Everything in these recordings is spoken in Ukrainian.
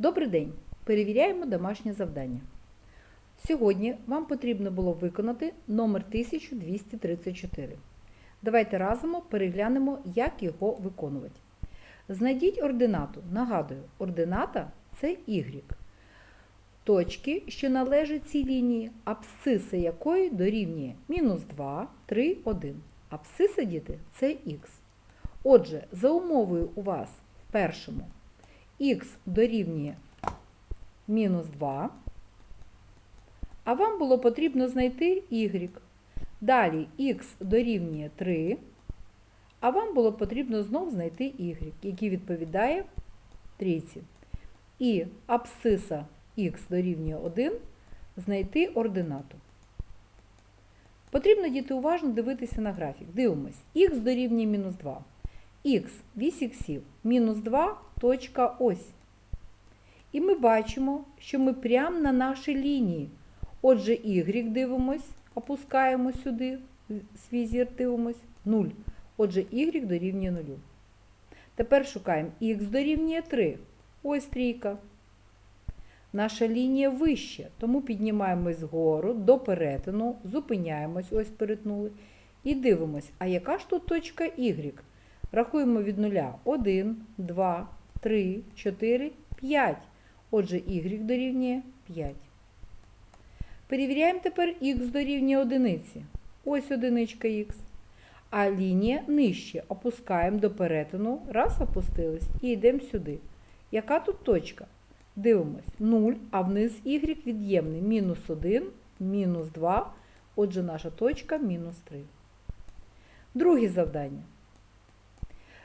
Добрий день! Перевіряємо домашнє завдання. Сьогодні вам потрібно було виконати номер 1234. Давайте разом переглянемо, як його виконувати. Знайдіть ординату. Нагадую, ордината це y. Точки, що належать цій лінії, абсциса якої дорівнює мінус 2, 3, 1. Абсциса, діти, це х. Отже, за умовою у вас в першому х дорівнює мінус 2, а вам було потрібно знайти y. Далі х дорівнює 3, а вам було потрібно знов знайти y, який відповідає трійці. І абсциса х дорівнює 1 знайти ординату. Потрібно діти уважно дивитися на графік. Дивимось, х дорівнює мінус 2. Х, вісь іксів, мінус 2, точка ось. І ми бачимо, що ми прямо на нашій лінії. Отже, y дивимось, опускаємо сюди, свій зір дивимось, 0. Отже, y дорівнює 0. Тепер шукаємо х дорівнює 3. Ось трійка. Наша лінія вища, тому піднімаємось вгору до перетину, зупиняємось, ось перетнули. І дивимось, а яка ж тут точка y? Рахуємо від нуля 1, 2, 3, 4, 5. Отже, y дорівнює 5. Перевіряємо тепер х дорівнює одиниці. Ось одиничка х. А лінія нижче. Опускаємо до перетину. Раз, опустились. І йдемо сюди. Яка тут точка? Дивимось. 0, а вниз y від'ємний. Мінус 1, мінус 2. Отже, наша точка мінус 3. Друге завдання.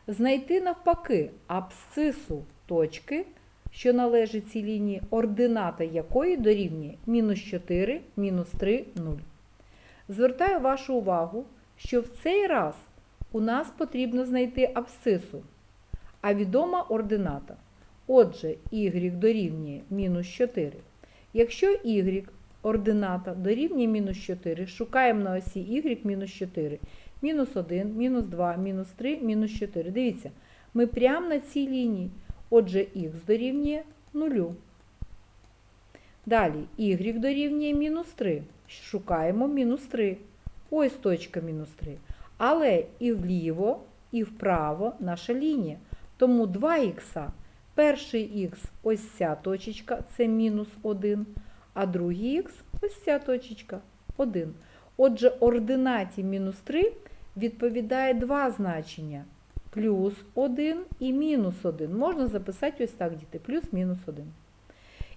Знайти навпаки абсцису точки, що належить цій лінії, ордината якої дорівнює мінус 4, мінус 3, 0. Звертаю вашу увагу, що в цей раз у нас потрібно знайти абсцису, а відома ордината. Отже, y дорівнює мінус 4. Якщо y ордината дорівнює мінус 4, шукаємо на осі y мінус 4. Мінус 1, мінус 2, мінус 3, мінус 4. Дивіться, ми прямо на цій лінії. Отже, х дорівнює 0. Далі y дорівнює мінус 3. Шукаємо мінус 3. Ось точка мінус 3. Але і вліво, і вправо наша лінія. Тому 2х. Перший х ось ця точечка, це мінус 1, а другий х ось ця точечка 1. Отже, ординаті мінус 3 відповідає два значення. Плюс 1 і мінус 1. Можна записати ось так, діти, плюс-мінус 1.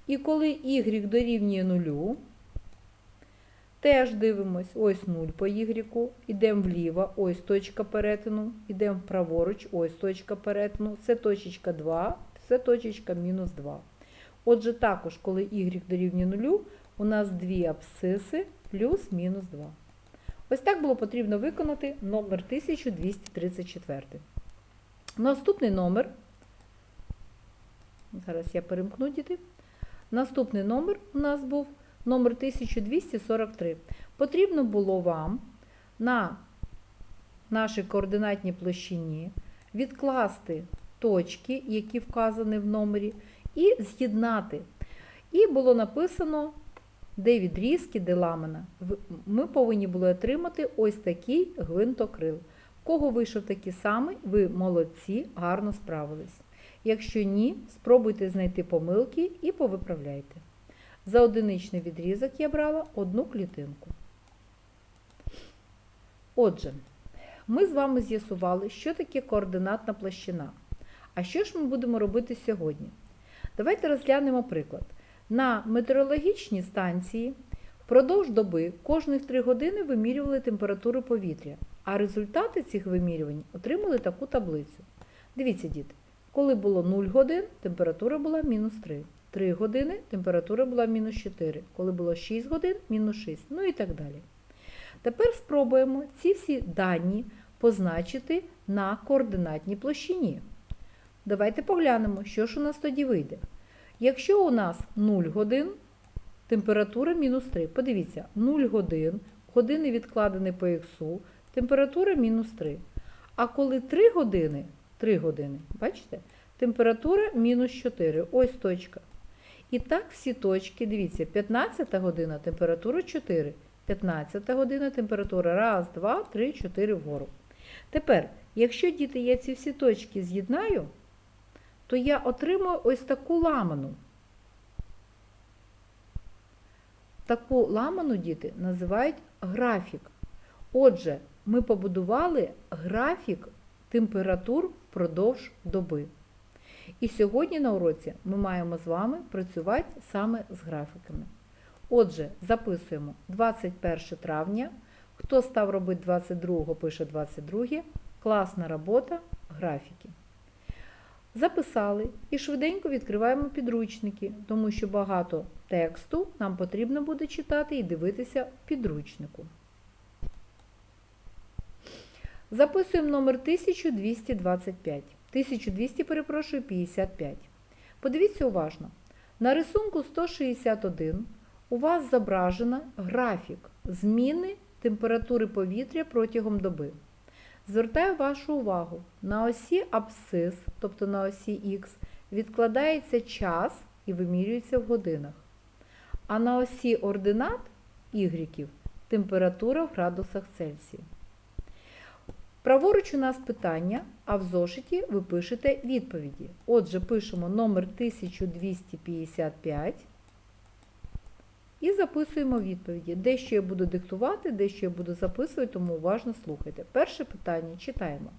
І коли y дорівнює 0, теж дивимось, ось 0 по y, йдемо вліво, ось точка перетину, йдемо праворуч, ось точка перетину, це точечка 2, це точечка мінус 2. Отже, також, коли y дорівнює 0, у нас дві абсциси плюс-мінус 2. Ось так було потрібно виконати номер 1234. Наступний номер, зараз я перемкну діти. Наступний номер у нас був номер 1243. Потрібно було вам на нашій координатній площині відкласти точки, які вказані в номері, і з'єднати. І було написано, де відрізки, де ламена. Ми повинні були отримати ось такий гвинтокрил. Кого вийшов такий самий, ви молодці, гарно справились. Якщо ні, спробуйте знайти помилки і повиправляйте. За одиничний відрізок я брала одну клітинку. Отже, ми з вами з'ясували, що таке координатна площина. А що ж ми будемо робити сьогодні? Давайте розглянемо приклад. На метеорологічній станції впродовж доби кожних 3 години вимірювали температуру повітря, а результати цих вимірювань отримали таку таблицю. Дивіться, діти, коли було 0 годин, температура була мінус 3. 3 години температура була мінус 4. Коли було 6 годин, мінус 6. Ну і так далі. Тепер спробуємо ці всі дані позначити на координатній площині. Давайте поглянемо, що ж у нас тоді вийде. Якщо у нас 0 годин, температура мінус 3. Подивіться, 0 годин, години відкладені по х, температура мінус 3. А коли 3 години, 3 години, бачите, температура мінус 4. Ось точка. І так всі точки, дивіться, 15 година температура 4. 15 година температура 1, 2, 3, 4 вгору. Тепер, якщо діти я ці всі точки з'єднаю, то я отримую ось таку ламану. Таку ламану діти називають графік. Отже, ми побудували графік температур впродовж доби. І сьогодні на уроці ми маємо з вами працювати саме з графіками. Отже, записуємо 21 травня. Хто став робити 22, пише 22. Класна робота, графіки. Записали і швиденько відкриваємо підручники, тому що багато тексту нам потрібно буде читати і дивитися в підручнику. Записуємо номер 1225. 1200, перепрошую, 55. Подивіться уважно. На рисунку 161 у вас зображено графік зміни температури повітря протягом доби. Звертаю вашу увагу, на осі абсцис, тобто на осі Х, відкладається час і вимірюється в годинах. А на осі ординат Y температура в градусах Цельсія. Праворуч у нас питання, а в зошиті ви пишете відповіді. Отже, пишемо номер 1255 і записуємо відповіді. Дещо я буду диктувати, дещо я буду записувати, тому уважно слухайте. Перше питання читаємо.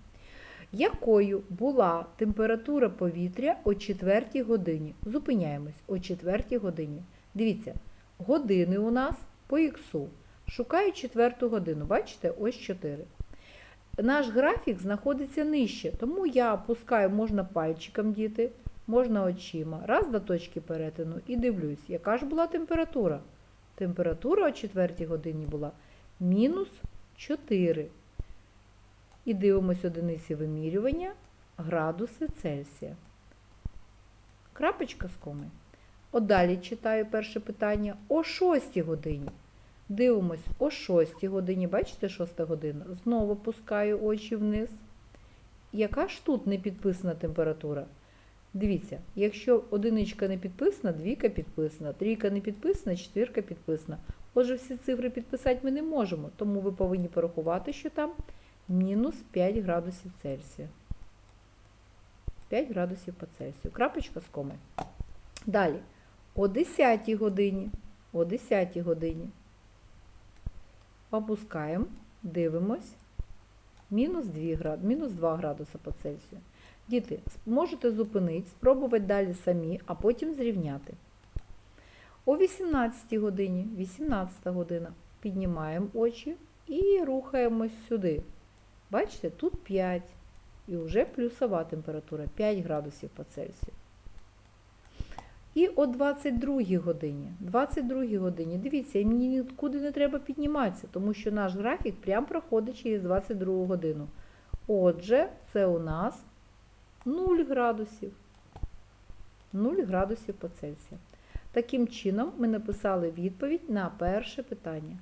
Якою була температура повітря о 4 годині? Зупиняємось о 4 годині. Дивіться, години у нас по іксу. Шукаю 4 годину. Бачите, ось 4. Наш графік знаходиться нижче, тому я опускаю, можна пальчиком діти, можна очима. Раз до точки перетину і дивлюсь, яка ж була температура. Температура о 4 годині була мінус 4. І дивимось одиниці вимірювання градуси Цельсія. Крапочка з коми. От далі читаю перше питання о 6 годині. Дивимось о 6 годині, бачите, 6 година. Знову пускаю очі вниз. Яка ж тут не підписана температура? Дивіться, якщо одиничка не підписана, двійка підписана, трійка не підписана, четвірка підписана. Отже, всі цифри підписати ми не можемо, тому ви повинні порахувати, що там мінус 5 градусів Цельсія. 5 градусів по Цельсію. Крапочка з коми. Далі, о 10 годині, о 10 годині опускаємо, дивимось, мінус 2, град... мінус 2 градуси по Цельсію. Діти, можете зупинити, спробувати далі самі, а потім зрівняти. О 18 годині, 18 година, піднімаємо очі і рухаємось сюди. Бачите, тут 5. І вже плюсова температура 5 градусів по Цельсію. І о 22 годині. 22 годині, дивіться, мені нікуди не треба підніматися, тому що наш графік прям проходить через 22 годину. Отже, це у нас 0 градусів. 0 градусів по Цельсію. Таким чином, ми написали відповідь на перше питання.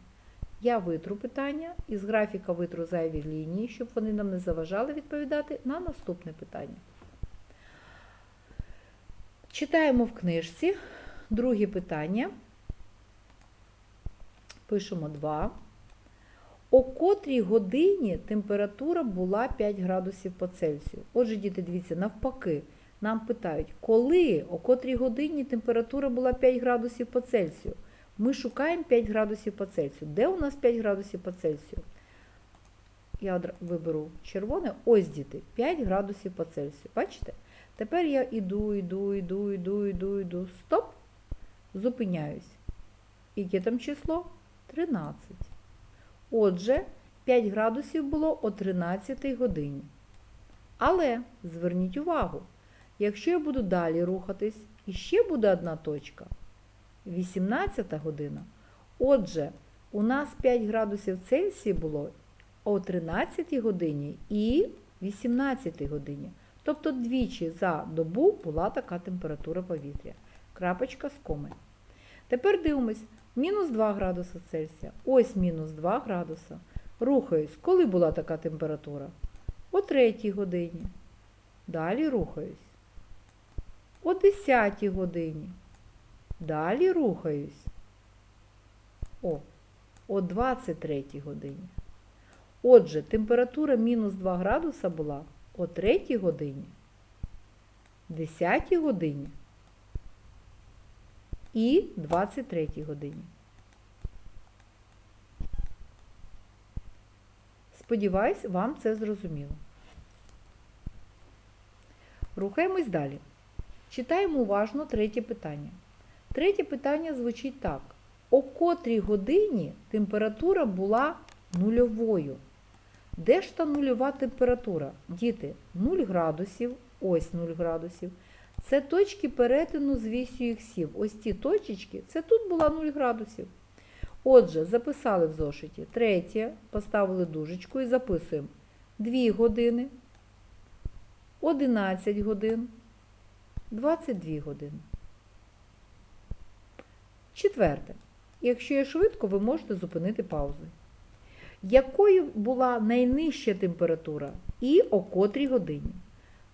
Я витру питання, із графіка витру зайві лінії, щоб вони нам не заважали відповідати на наступне питання. Читаємо в книжці. Друге питання. Пишемо 2. О котрій годині температура була 5 градусів по Цельсію. Отже, діти, дивіться, навпаки, нам питають, коли, о котрій годині температура була 5 градусів по Цельсію. Ми шукаємо 5 градусів по Цельсію. Де у нас 5 градусів по Цельсію? Я виберу червоне. Ось діти, 5 градусів по Цельсію. Бачите? Тепер я іду, іду, іду, іду, іду, іду. Стоп. Зупиняюсь. Яке там число? 13. Отже, 5 градусів було о 13 годині. Але зверніть увагу, якщо я буду далі рухатись, і ще буде одна точка. 18 година. Отже, у нас 5 градусів Цельсія було о 13 годині і 18 годині. Тобто двічі за добу була така температура повітря. Крапочка з коми. Тепер дивимось, мінус 2 градуси Цельсія. Ось мінус 2 градуса. Рухаюсь. Коли була така температура? О 3 годині. Далі рухаюсь. о 10 годині. Далі рухаюсь. О, о 23 годині. Отже, температура мінус 2 градуса була о 3 годині, 10 годині і 23 годині. Сподіваюсь, вам це зрозуміло. Рухаємось далі. Читаємо уважно третє питання. Третє питання звучить так. О котрій годині температура була нульовою? Де ж та нульова температура? Діти, 0 градусів, ось 0 градусів. Це точки перетину з вісю іксів. Ось ці точечки, це тут була 0 градусів. Отже, записали в зошиті третє, поставили дужечку і записуємо 2 години, 11 годин, 22 години. Четверте. Якщо є швидко, ви можете зупинити паузи. Якою була найнижча температура і о котрій годині?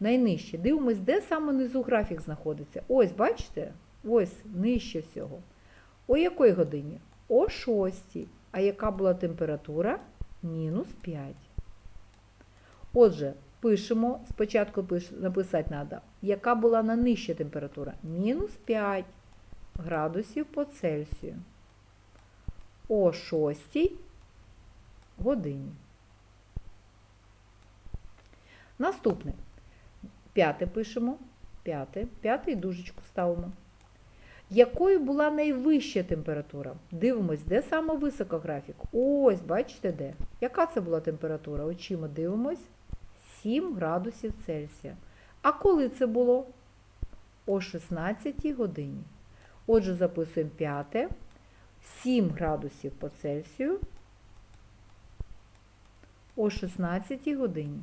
Найнижче. Дивимось, де саме внизу графік знаходиться. Ось, бачите? Ось нижче всього. О якій годині? О 6. А яка була температура? Мінус 5. Отже, пишемо, спочатку написати треба, яка була найнижча температура? Мінус 5 градусів по Цельсію. О 6 годині. Наступне. П'яте пишемо. П'яте. П'ятий дужечку ставимо. Якою була найвища температура? Дивимось, де саме високо графік? Ось, бачите де? Яка це була температура? Очима дивимось. 7 градусів Цельсія. А коли це було? О 16 годині. Отже, записуємо п'яте. 7 градусів по Цельсію о 16 годині.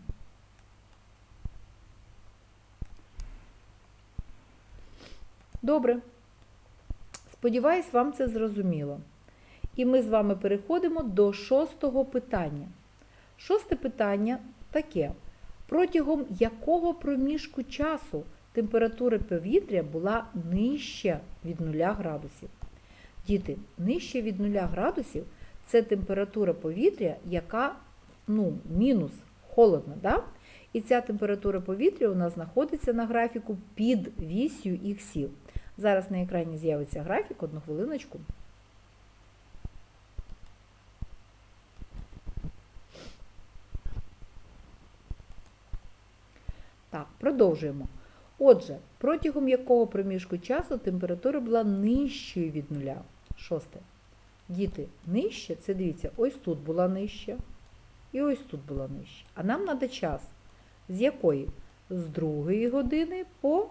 Добре. Сподіваюсь, вам це зрозуміло. І ми з вами переходимо до шостого питання. Шосте питання таке. Протягом якого проміжку часу температура повітря була нижча від 0 градусів? Діти, нижче від 0 градусів це температура повітря, яка ну, мінус холодно. Да? І ця температура повітря у нас знаходиться на графіку під вісю іксів. Зараз на екрані з'явиться графік, одну хвилиночку. Так, продовжуємо. Отже, протягом якого проміжку часу температура була нижчою від нуля? Шосте. Діти, нижче, це дивіться, ось тут була нижча і ось тут була нижча. А нам треба час. З якої? З другої години по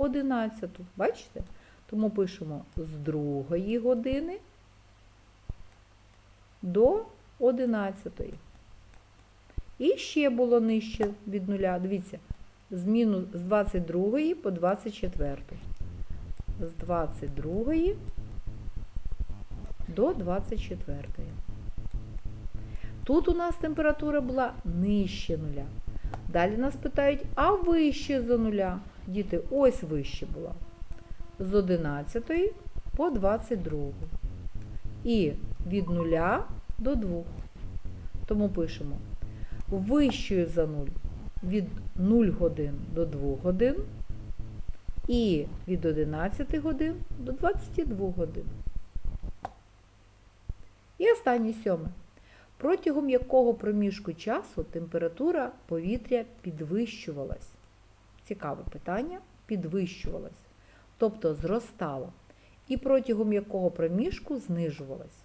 11. Бачите? Тому пишемо з другої години до 11. І ще було нижче від нуля. Дивіться, з мінус з 22 по 24. З 22 до 24. Тут у нас температура була нижче нуля. Далі нас питають, а вище за нуля? Діти, ось вище була. З 11 по 22. І від нуля до 2. Тому пишемо вищою за 0 від 0 годин до 2 годин і від 11 годин до 22 годин. І останнє сьоме. Протягом якого проміжку часу температура повітря підвищувалась? Цікаве питання. Підвищувалась, тобто зростала. І протягом якого проміжку знижувалась.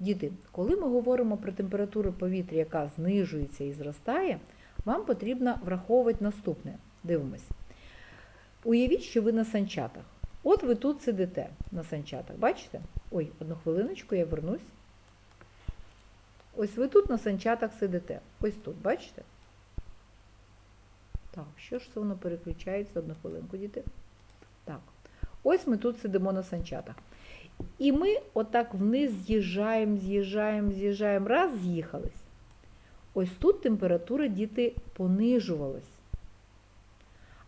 Діти, коли ми говоримо про температуру повітря, яка знижується і зростає, вам потрібно враховувати наступне. Дивимось. Уявіть, що ви на санчатах. От ви тут сидите на санчатах. Бачите? Ой, одну хвилиночку, я вернусь. Ось ви тут на санчатах сидите. Ось тут, бачите? Так, що ж це воно переключається? Одну хвилинку, діти. Так. Ось ми тут сидимо на санчатах. І ми отак вниз з'їжджаємо, з'їжджаємо, з'їжджаємо. Раз, з'їхались. Ось тут температура діти понижувалась.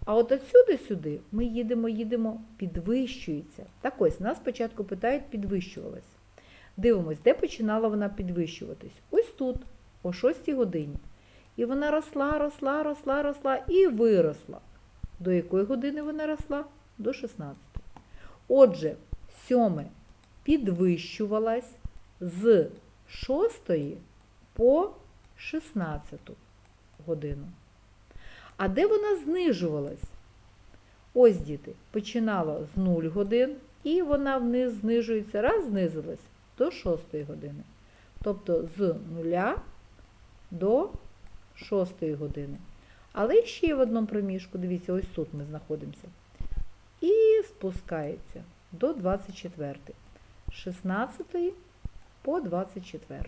А от отсюди сюди ми їдемо, їдемо, підвищується. Так ось, нас спочатку питають, підвищувалась. Дивимось, де починала вона підвищуватись? Ось тут, о 6 годині. І вона росла, росла, росла, росла і виросла. До якої години вона росла? До 16. Отже, сьоме підвищувалась з 6 по 16 годину. А де вона знижувалась? Ось, діти, починала з 0 годин, і вона вниз знижується, раз знизилась до 6 години. Тобто з 0 до 6 години. Але ще в одному проміжку, дивіться, ось тут ми знаходимося. І спускається до 24. З 16 по 24.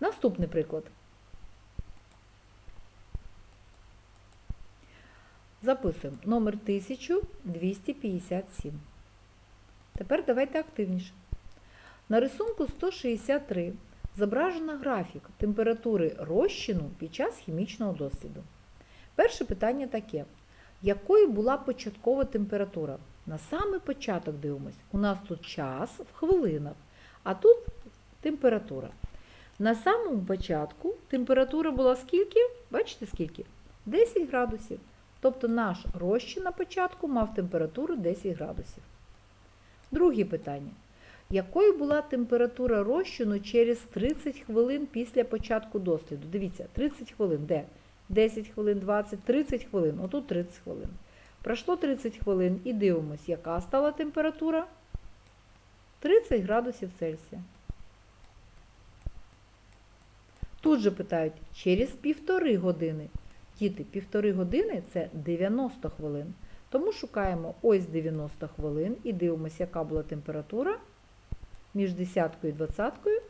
Наступний приклад. Записуємо номер 1257. Тепер давайте активніше. На рисунку 163 зображено графік температури розчину під час хімічного досліду. Перше питання таке. Якою була початкова температура? На самий початок дивимось. У нас тут час в хвилинах, а тут температура. На самому початку температура була скільки? Бачите скільки? 10 градусів. Тобто наш розчин на початку мав температуру 10 градусів. Друге питання. Якою була температура розчину через 30 хвилин після початку досліду? Дивіться, 30 хвилин де? 10 хвилин, 20, 30 хвилин. Отут 30 хвилин. Пройшло 30 хвилин і дивимось, яка стала температура? 30 градусів Цельсія. Тут же питають, через півтори години. Діти, півтори години це 90 хвилин. Тому шукаємо ось 90 хвилин і дивимося, яка була температура між десяткою і двадцяткою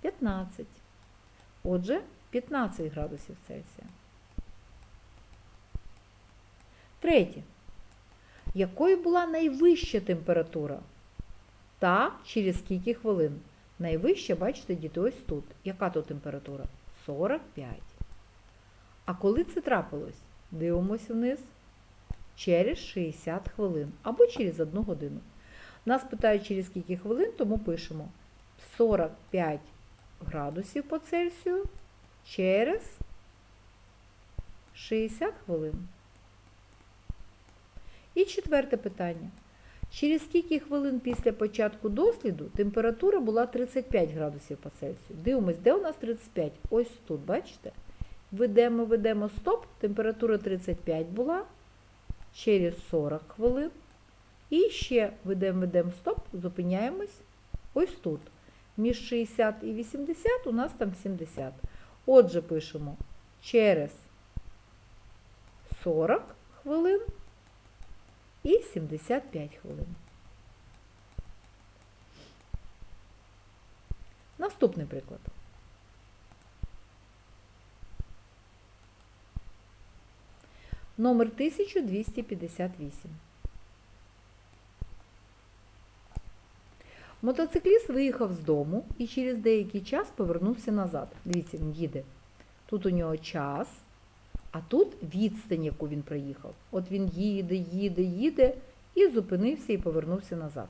15. Отже, 15 градусів Цельсія. Третє. Якою була найвища температура? Та через скільки хвилин? Найвища, бачите, діти, ось тут. Яка тут температура? 45. А коли це трапилось? Дивимось вниз. Через 60 хвилин або через 1 годину. Нас питають, через скільки хвилин, тому пишемо 45 градусів по Цельсію через 60 хвилин. І четверте питання. Через скільки хвилин після початку досліду температура була 35 градусів по Цельсію? Дивимось, де у нас 35? Ось тут, бачите? Ведемо, ведемо стоп, температура 35 була через 40 хвилин. І ще ведемо, ведемо стоп, зупиняємось ось тут. Між 60 і 80 у нас там 70. Отже, пишемо через 40 хвилин і 75 хвилин. Наступний приклад. Номер 1258. Мотоцикліст виїхав з дому і через деякий час повернувся назад. Дивіться, він їде. Тут у нього час, а тут відстань, яку він проїхав. От він їде, їде, їде і зупинився і повернувся назад.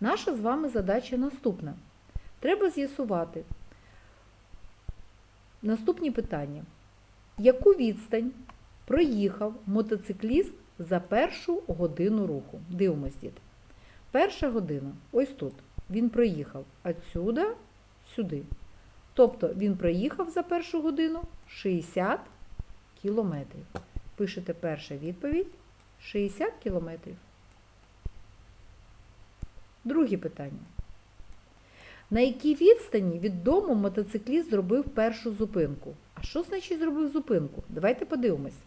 Наша з вами задача наступна. Треба з'ясувати наступні питання. Яку відстань проїхав мотоцикліст за першу годину руху? Дивимось, діти. Перша година, ось тут, він проїхав отсюда сюди. Тобто він проїхав за першу годину 60 кілометрів. Пишете перша відповідь 60 кілометрів. Друге питання. На якій відстані від дому мотоцикліст зробив першу зупинку? А що значить зробив зупинку? Давайте подивимось.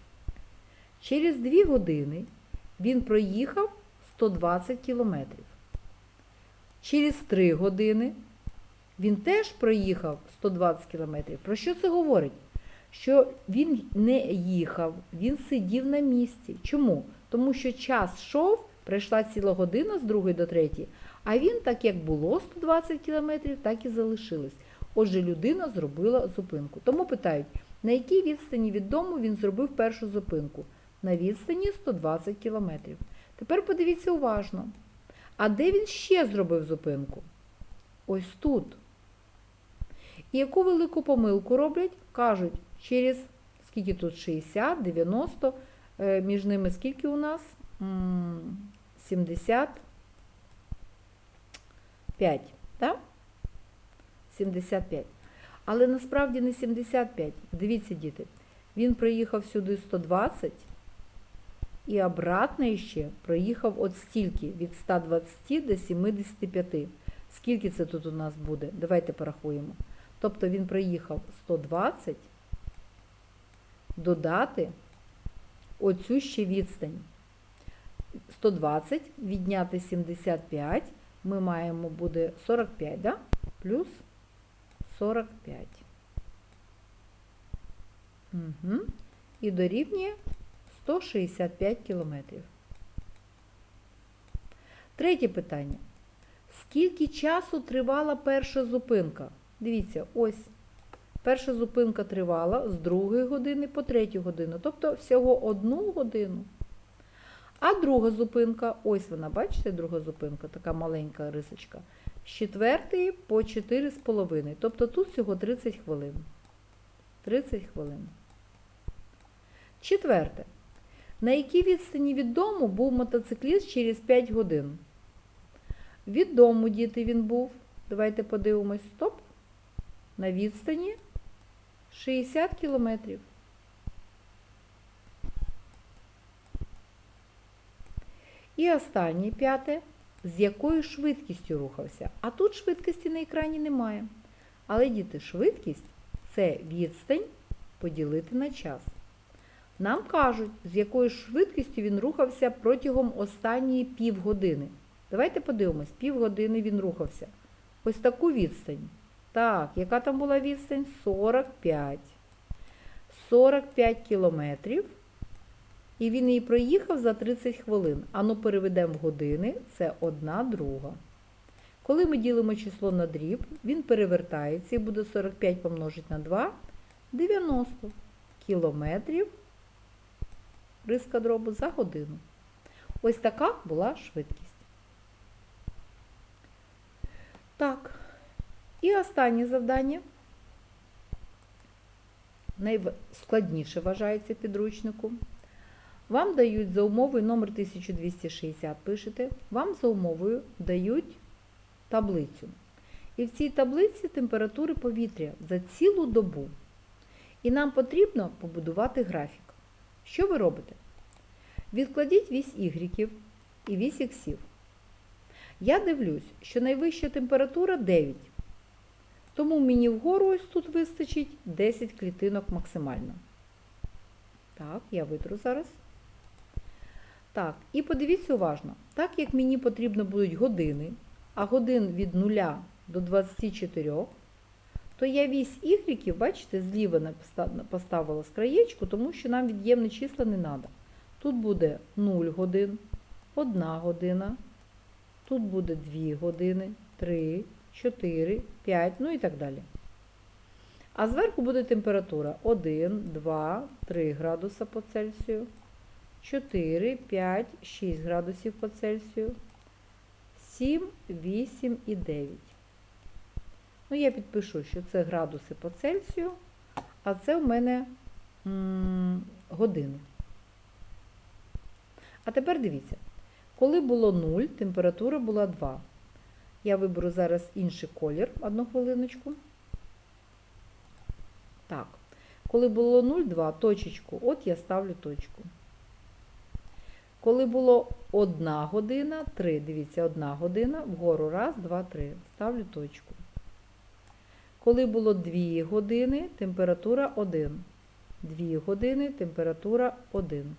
Через 2 години він проїхав 120 кілометрів. Через 3 години він теж проїхав 120 кілометрів. Про що це говорить? Що він не їхав, він сидів на місці. Чому? Тому що час йшов, пройшла ціла година з 2 до 3, а він, так як було 120 кілометрів, так і залишилось. Отже, людина зробила зупинку. Тому питають, На якій відстані від дому він зробив першу зупинку? На відстані 120 км. Тепер подивіться уважно. А де він ще зробив зупинку? Ось тут. І яку велику помилку роблять? Кажуть, через скільки тут 60, 90, е, між ними скільки у нас? М, 75, так? 75. Але насправді не 75. Дивіться, діти, він приїхав сюди 120 і обратно ще проїхав от стільки, від 120 до 75. Скільки це тут у нас буде? Давайте порахуємо. Тобто він проїхав 120, додати оцю ще відстань. 120 відняти 75, ми маємо буде 45, да? плюс 45. Угу. І дорівнює 165 кілометрів. Третє питання. Скільки часу тривала перша зупинка? Дивіться, ось. Перша зупинка тривала з 2 години по 3 годину, тобто всього одну годину. А друга зупинка, ось вона, бачите, друга зупинка, така маленька рисочка, з 4 по 4,5. Тобто тут всього 30 хвилин. 30 хвилин. Четверте. На якій відстані від дому був мотоцикліст через 5 годин? Від дому, діти, він був. Давайте подивимось, стоп. На відстані 60 кілометрів. І останнє п'яте. З якою швидкістю рухався? А тут швидкості на екрані немає. Але, діти, швидкість це відстань поділити на час. Нам кажуть, з якою швидкістю він рухався протягом останньої півгодини. Давайте подивимось, півгодини він рухався. Ось таку відстань. Так, яка там була відстань? 45. 45 кілометрів. І він її проїхав за 30 хвилин. Ану переведемо в години, це одна друга. Коли ми ділимо число на дріб, він перевертається і буде 45 помножити на 2, 90 кілометрів риска дробу за годину. Ось така була швидкість. Так, і останнє завдання. Найскладніше вважається підручнику. Вам дають за умовою номер 1260 пишете, вам за умовою дають таблицю. І в цій таблиці температури повітря за цілу добу. І нам потрібно побудувати графік. Що ви робите? Відкладіть вісь ігріків і вісь іксів. Я дивлюсь, що найвища температура 9. Тому мені вгору ось тут вистачить 10 клітинок максимально. Так, я витру зараз. Так, і подивіться уважно, так як мені потрібно будуть години, а годин від 0 до 24, то я вісь ігріків, бачите, зліва поставила з краєчку, тому що нам від'ємні числа не треба. Тут буде 0 годин, 1 година, тут буде 2 години, 3, 4, 5, ну і так далі. А зверху буде температура 1, 2, 3 градуса по Цельсію, 4, 5, 6 градусів по Цельсію, 7, 8 і 9. Ну, я підпишу, що це градуси по Цельсію, а це в мене години. А тепер дивіться, коли було 0, температура була 2. Я виберу зараз інший колір, одну хвилиночку. Так, коли було 0,2, точечку, от я ставлю точку. Коли було 1 година, 3, дивіться, 1 година, вгору, раз, два, три, ставлю точку. Коли було 2 години, температура 1. 2 години, температура 1.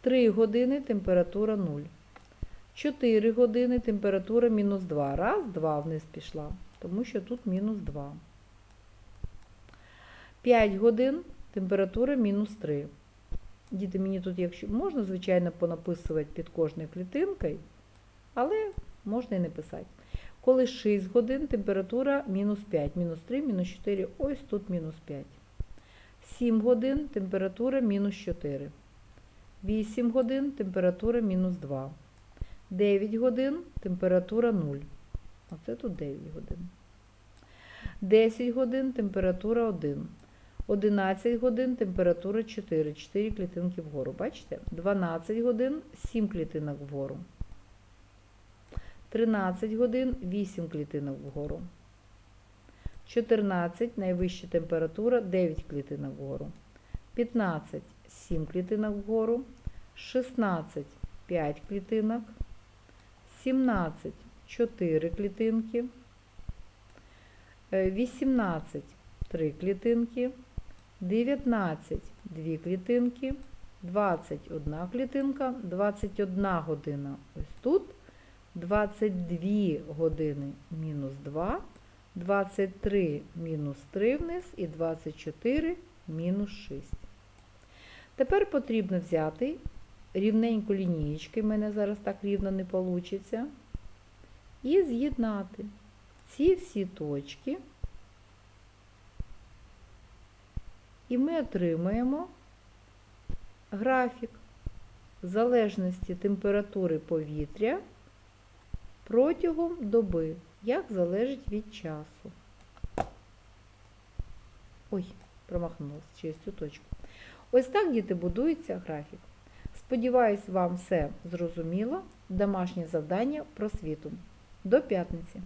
3 години, температура 0. 4 години, температура мінус 2. Раз, 2 вниз пішла, тому що тут мінус 2. 5 годин, температура мінус 3. Діти, мені тут, якщо можна, звичайно, понаписувати під кожною клітинкою, але можна і не писати. Коли 6 годин, температура мінус 5, мінус 3, мінус 4, ось тут мінус 5. 7 годин температура мінус 4. 8 годин температура мінус 2. 9 годин температура 0. Оце тут 9 годин. 10 годин температура 1. 11 годин температура 4. 4 клітинки вгору. Бачите? 12 годин 7 клітинок вгору. 13 годин 8 клітинок вгору. 14 найвища температура 9 клітинок вгору. 15 7 клітинок вгору. 16 5 клітинок. 17 4 клітинки. Е, 18 3 клітинки. 19 2 клітинки. 21 клітинка. 21 година ось тут. 22 години мінус 2. 23 мінус 3 вниз і 24 мінус 6. Тепер потрібно взяти рівненьку лінієчки, в мене зараз так рівно не вийде, і з'єднати ці всі точки, і ми отримаємо графік залежності температури повітря протягом доби, як залежить від часу. Ой, промахнулася через цю точку. Ось так, діти, будується графік. Сподіваюсь, вам все зрозуміло. Домашнє завдання просвіту. До п'ятниці!